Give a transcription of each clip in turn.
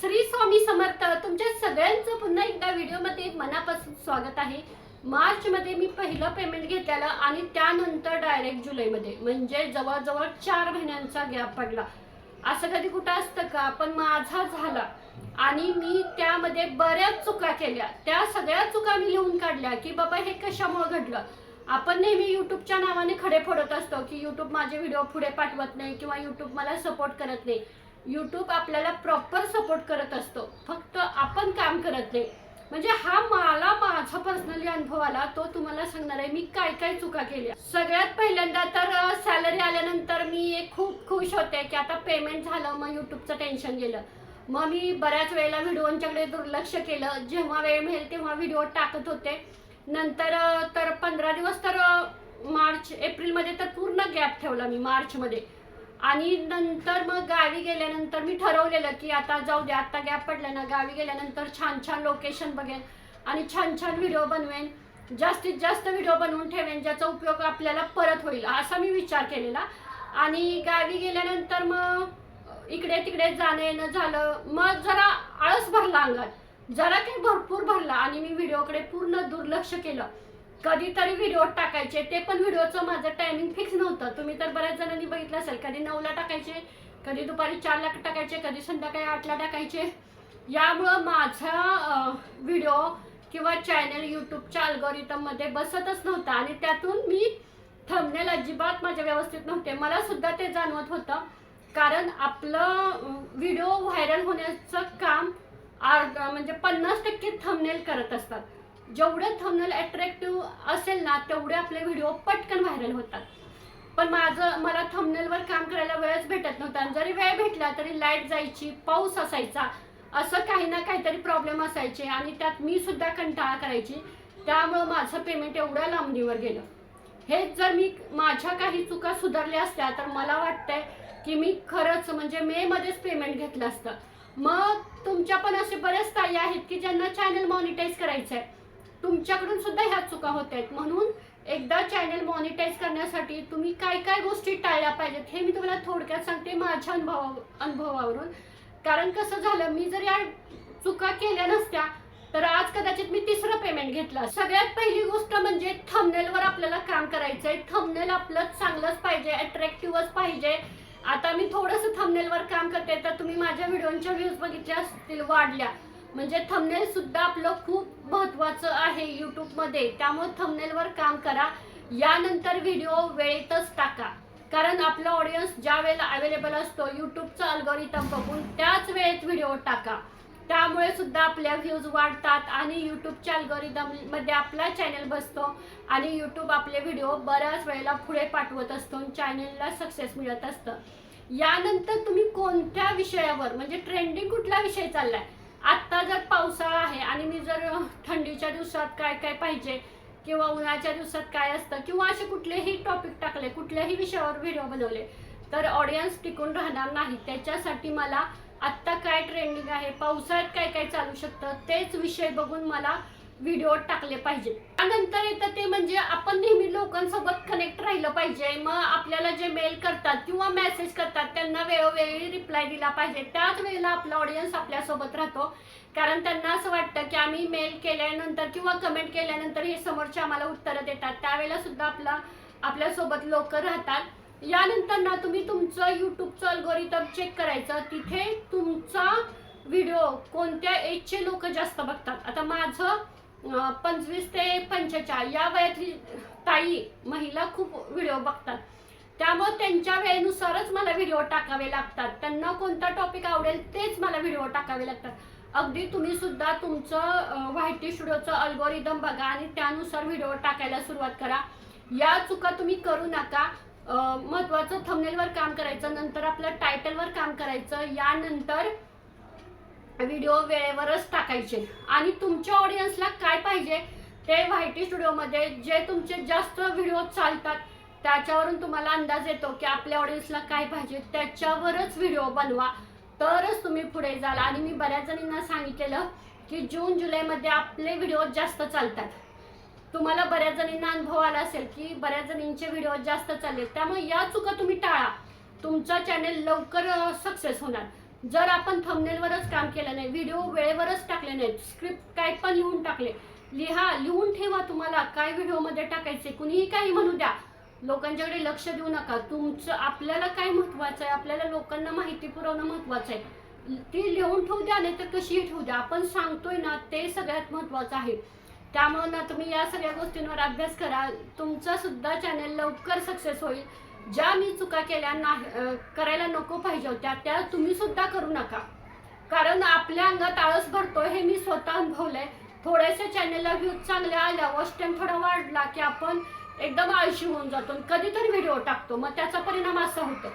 श्री स्वामी समर्थ तुमच्या सगळ्यांचं पुन्हा एकदा व्हिडिओमध्ये मनापासून स्वागत आहे. मार्चमध्ये मी पहिलं पेमेंट घेतलेलं आणि त्यानंतर डायरेक्ट जुलैमध्ये म्हणजे जवळजवळ चार महिन्यांचा गॅप पडला. असं कधी कुठं असतं का? पण माझा झाला. आणि मी त्यामध्ये बऱ्याच चुका केल्या. त्या सगळ्या चुका मी लिहून काढल्या की बाबा हे कशामुळे घडलं? आपण नेहमी युट्यूबच्या नावाने खडे फोडत असतो की युट्यूब माझे व्हिडिओ पुढे पाठवत नाही किंवा युट्यूब मला सपोर्ट करत नाही. यूट्यूब आपल्याला प्रॉपर सपोर्ट करत असतो. फक्त आपण काम करत नाही. म्हणजे हा मला माझा पर्सनली अनुभव आला तो तुम्हाला सांगणार आहे. मी काय काय चुका केल्या? सगळ्यात पहिल्यांदा तर सॅलरी आल्यानंतर मी खूप खुश होते की आता पेमेंट झालं मग यूट्यूबचं टेन्शन गेलं. मग मी बऱ्याच वेळेला व्हिडिओंच्याकडे दुर्लक्ष केलं. जेव्हा वेळ मिळेल तेव्हा व्हिडिओ टाकत होते. नंतर तर पंधरा दिवस तर मार्च एप्रिलमध्ये तर पूर्ण गॅप ठेवला मी मार्चमध्ये. आणि नंतर मग गावी गेल्यानंतर मी ठरवलेलं की आता जाऊ दे आता गॅप पडला ना गावी गेल्यानंतर छान छान लोकेशन बघेन आणि छान छान व्हिडिओ बनवेन. जास्तीत जास्त व्हिडिओ बनवून ठेवेन ज्याचा उपयोग आपल्याला परत होईल असा मी विचार केलेला. आणि गावी गेल्यानंतर मग इकडे तिकडे जाणं येणं झालं. मग जरा आळस भरला अंगात. जरा काही भरपूर भरला आणि मी व्हिडिओकडे पूर्ण दुर्लक्ष केलं. कधीतरी व्हिडिओ टाकायचे ते पण व्हिडिओचं माझं टायमिंग फिक्स नव्हतं. तुम्ही तर बऱ्याच जणांनी बघितलं असेल कधी नऊला टाकायचे कधी दुपारी चारला टाकायचे कधी संध्याकाळी आठला टाकायचे. यामुळं माझा व्हिडिओ किंवा चॅनल यूट्यूबच्या अल्गोरिथममध्ये बसतच नव्हता. आणि त्यातून मी थंबनेल अजिबात माझ्या व्यवस्थित नव्हते. मला सुद्धा ते जाणवत होतं. कारण आपलं व्हिडिओ व्हायरल होण्याचं काम आर म्हणजे पन्नास टक्के थंबनेल करत असतात. जेवढे थंबनेल अट्रॅक्टिव्ह असेल ना तेवढे आपले व्हिडिओ पटकन व्हायरल होतात. पण माझं मला थंबनेलवर काम करायला वेळच भेटत नव्हता. आणि जरी वेळ भेटला तरी लाइट जायची पाऊस असायचा असं काही ना काहीतरी प्रॉब्लेम असायचे. आणि त्यात मी सुद्धा कंटाळा करायची. त्यामुळं माझं पेमेंट एवढ्या लांबणीवर गेलं. हेच जर मी माझ्या काही चुका सुधारल्या असत्या तर मला वाटतंय की मी खरंच म्हणजे मे मध्येच पेमेंट घेतलं असतं. मग तुमच्या पण असे बरेच ताई आहेत की ज्यांना चॅनल मॉनिटाईज करायचं आहे तुमच्याकडून सुद्धा ह्या चुका होत आहेत. म्हणून एकदा चॅनल मॉनिटाईज करण्यासाठी तुम्ही काय काय गोष्टी टाळल्या पाहिजेत हे मी तुम्हाला थोडक्यात सांगते माझ्या अनुभवा अनुभवावरून. कारण कसं झालं मी जर या चुका केल्या नसत्या तर आज कदाचित मी तिसरं पेमेंट घेतलं. सगळ्यात पहिली गोष्ट म्हणजे थंबनेलवर आपल्याला काम करायचंय. थंबनेल आपलं चांगलंच पाहिजे अट्रॅक्टिव्हच पाहिजे. आता मी थोडंसं थंबनेलवर काम करते तर तुम्ही माझ्या व्हिडिओच्या व्ह्यूज बघितल्या असतील वाढल्या. म्हणजे थंबनेल सुद्धा आपलं खूप महत्वाचं आहे मध्ये. त्यामुळे थमनेलवर काम करा. यानंतर व्हिडिओ वेळेतच टाका. कारण आपला ऑडियन्स ज्या वेळेला अवेलेबल असतो युट्यूबचं अल्गोरिथम बघून त्याच वेळेत व्हिडिओ टाका. त्यामुळे सुद्धा आपल्या व्ह्यूज वाढतात आणि युट्यूबच्या अल्गोरिदममध्ये आपला चॅनल बसतो आणि युट्यूब आपले व्हिडिओ बऱ्याच वेळेला पुढे पाठवत असतो चॅनलला सक्सेस मिळत असतं. यानंतर तुम्ही कोणत्या विषयावर म्हणजे ट्रेंडिंग कुठला विषय चाललाय? आत्ता जर पावसाळा आहे आणि मी जर थंडीच्या दिवसात काय काय पाहिजे किंवा उन्हाळ्याच्या दिवसात काय असतं किंवा असे कुठलेही टॉपिक टाकले कुठल्याही विषयावर व्हिडिओ बनवले तर ऑडियन्स टिकून राहणार नाही. त्याच्यासाठी मला आत्ता काय ट्रेंडिंग आहे पावसाळ्यात काय काय चालू शकतं तेच विषय बघून मला व्हिडिओ टाकले पाहिजे त्यानंतर येतं ते म्हणजे लोकांसोबत कनेक्ट राहिलं पाहिजे. मग आपल्याला जे मेल करतात किंवा मेसेज करतात त्यांना वेळोवेळी रिप्लाय दिला पाहिजे. त्याच वेळेला आपला ऑडियन्स आपल्यासोबत राहतो. कारण त्यांना असं वाटतं की आम्ही मेल केल्यानंतर किंवा कमेंट केल्यानंतर हे समोरचे आम्हाला उत्तरं देतात. त्यावेळेला सुद्धा आपला आपल्यासोबत लोक राहतात. यानंतर ना तुम्ही तुमचं युट्यूबचं अल्गोरिथम चेक करायचं. तिथे तुमचा व्हिडिओ कोणत्या एजचे लोक जास्त बघतात? आता माझं पंचवीस ते पंचेचाळीस या वयातली ताई महिला खूप व्हिडिओ बघतात. त्यामुळे त्यांच्या वेळेनुसारच मला व्हिडिओ टाकावे लागतात. त्यांना कोणता टॉपिक आवडेल तेच मला व्हिडिओ टाकावे लागतात. अगदी तुम्ही सुद्धा तुमचं व्हायटी स्टुडिओचं अल्गोरिदम बघा आणि त्यानुसार व्हिडिओ टाकायला सुरुवात करा. या चुका तुम्ही करू नका. महत्त्वाचं महत्वाचं थंबनेलवर काम करायचं नंतर आपलं टायटलवर काम करायचं. यानंतर व्हिडिओ वेळेवरच टाकायचे. आणि तुमच्या ऑडियन्सला काय पाहिजे? ते व्हायटी स्टुडिओमध्ये जे तुमचे जास्त व्हिडिओ चालतात त्याच्यावरून तुम्हाला अंदाज येतो की आपल्या ऑडियन्सला काय पाहिजे. त्याच्यावरच व्हिडिओ बनवा. तरच तुम्ही पुढे जाल. आणि मी बऱ्याच जणींना सांगितलेलं की जून जुलैमध्ये आपले व्हिडिओ जास्त चालतात. तुम्हाला बऱ्याच जणींना अनुभव आला असेल की बऱ्याच जणींचे व्हिडिओ जास्त चालले त्यामुळे या चुका तुम्ही टाळा. तुमचा चॅनेल लवकर सक्सेस होणार. जर आपण थंबनेलवरच काम केलं नाही व्हिडिओ वेळेवरच टाकले नाहीत स्क्रिप्ट काय पण लिहून टाकले लिहा लिहून ठेवा तुम्हाला काय व्हिडिओमध्ये टाकायचे कुणीही काही म्हणू द्या. लोकांच्याकडे लक्ष देऊ नका तुमचं आपल्याला काय महत्वाचं आहे आपल्याला लोकांना माहिती पुरवणं महत्वाचं आहे. ती लिहून ठेवू द्या नाही तर कशीही ठेवू द्या. आपण सांगतोय ना ते सगळ्यात महत्वाचं आहे. त्यामुळे ना तुम्ही या सगळ्या गोष्टींवर अभ्यास करा. तुमचा सुद्धा चॅनल लवकर सक्सेस होईल. ज्या मी चुका केल्या नाही करायला नको पाहिजे होत्या त्या तुम्ही सुद्धा करू नका. कारण आपल्या अंगात आळस भरतोय हे मी स्वतः अनुभवलंय. थोड्याशा चॅनलला व्ह्यूज चांगल्या आल्या वॉच टाईम थोडा वाढला की आपण एकदम आळशी होऊन जातो आणि कधीतरी व्हिडिओ टाकतो. मग त्याचा परिणाम असा होतो.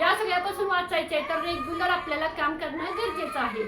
या सगळ्यापासून वाचायचे तर रेग्युलर आपल्याला काम करणं गरजेचं आहे.